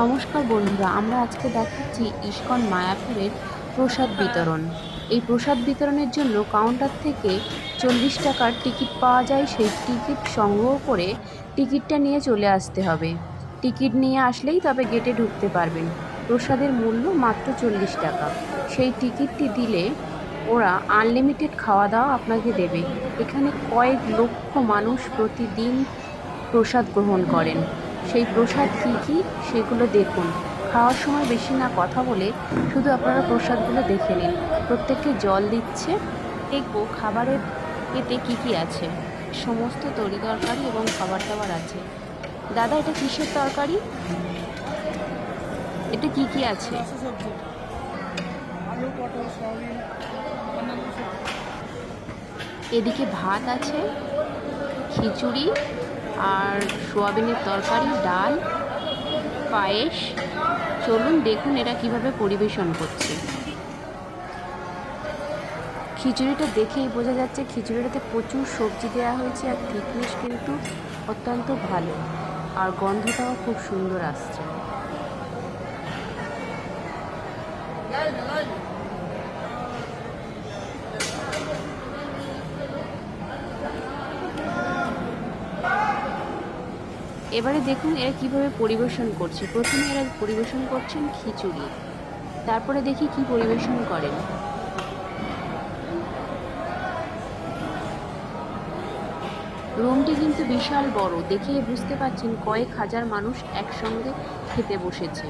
নমস্কার বন্ধুরা, আমরা আজকে দেখাচ্ছি ইস্কন মায়াপুরের প্রসাদ বিতরণ। এই প্রসাদ বিতরণের জন্য কাউন্টার থেকে চল্লিশ টাকার টিকিট পাওয়া যায়। সেই টিকিট সংগ্রহ করে টিকিটটা নিয়ে চলে আসতে হবে। টিকিট নিয়ে আসলেই তবে গেটে ঢুকতে পারবেন। প্রসাদের মূল্য মাত্র চল্লিশ টাকা। সেই টিকিটটি দিলে ওরা আনলিমিটেড খাওয়া দাওয়া আপনাকে দেবে। এখানে কয়েক লক্ষ মানুষ প্রতিদিন প্রসাদ গ্রহণ করেন। সেই প্রসাদ কী কী সেগুলো দেখুন। খাওয়ার সময় বেশি না কথা বলে শুধু আপনারা প্রসাদগুলো দেখে নিন। প্রত্যেককে জল দিচ্ছে। দেখব খাবারের এতে কী কী আছে। সমস্ত তরি তরকারি এবং খাবার দাবার আছে। দাদা, এটা কিসের তরকারি? এটা কি কি আছে? এদিকে ভাত আছে, খিচুড়ি আর সোয়াবিনের তরকারি, ডাল, পায়েস। চলুন দেখুন এরা কীভাবে পরিবেশন করছে। খিচুড়িটা দেখেই বোঝা যাচ্ছে খিচুড়িটাতে প্রচুর সবজি দেওয়া হয়েছে আর থিকনেস কিন্তু অত্যন্ত ভালো। আর গন্ধটাও খুব সুন্দর আসছে। এবারে দেখুন এরা কীভাবে পরিবেশন করছে। প্রথমে এরা পরিবেশন করছেন খিচুড়ি। তারপরে দেখি কি পরিবেশন করেন। রুমটি কিন্তু বিশাল বড়। দেখে বুঝতে পারছেন কয়েক হাজার মানুষ একসঙ্গে খেতে বসেছে।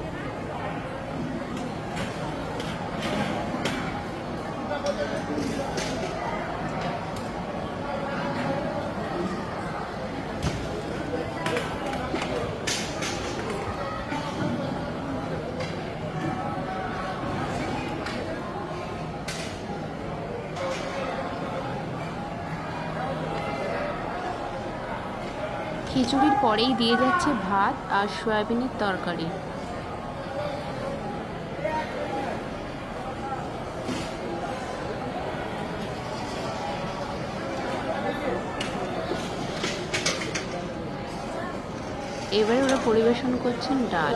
খিচুড়ির পরেই দিয়ে যাচ্ছে ভাত আর সয়াবিনের তরকারি। এবারে ওরা পরিবেশন করছেন ডাল।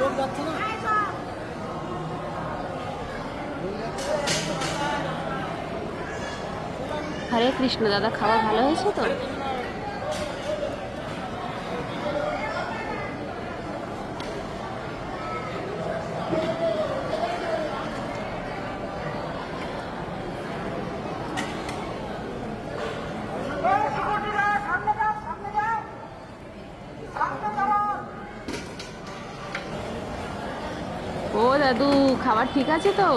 লোক যাচ্ছে না হরে কৃষ্ণ দাদা খাওয়া ভালো হয়েছে তো? ও দাদু খাবার ঠিক আছে তো?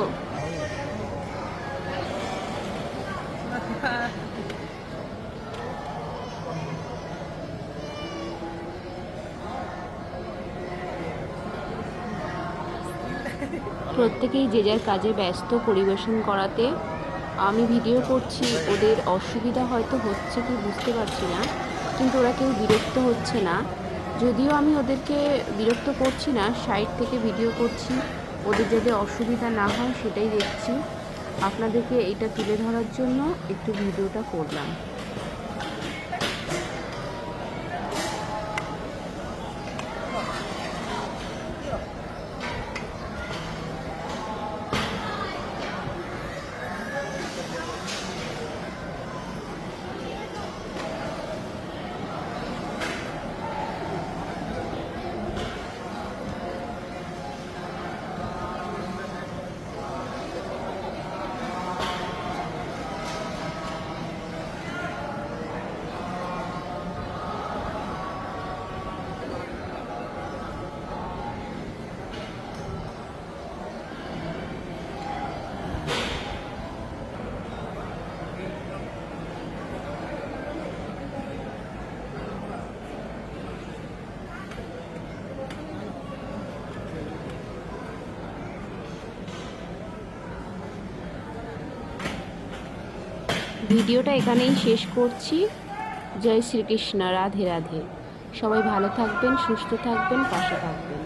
প্রত্যেকেই যে যার কাজে ব্যস্ত পরিবেশন করাতে আমি ভিডিও করছি, ওদের অসুবিধা হয়তো হচ্ছে কি বুঝতে পারছি না, কিন্তু ওরা কেউ বিরক্ত হচ্ছে না। যদিও আমি ওদেরকে বিরক্ত করছি না সাইড থেকে ভিডিও করছি, ওদের যাতে অসুবিধা না হয় সেটাই দেখছি। আপনাদেরকে এইটা তুলে ধরার জন্য একটু ভিডিওটা করলাম। ভিডিওটা এখানেই শেষ করছি। জয় শ্রীকৃষ্ণ, রাধে রাধে। সবাই ভালো থাকবেন, সুস্থ থাকবেন, পাশে থাকবেন।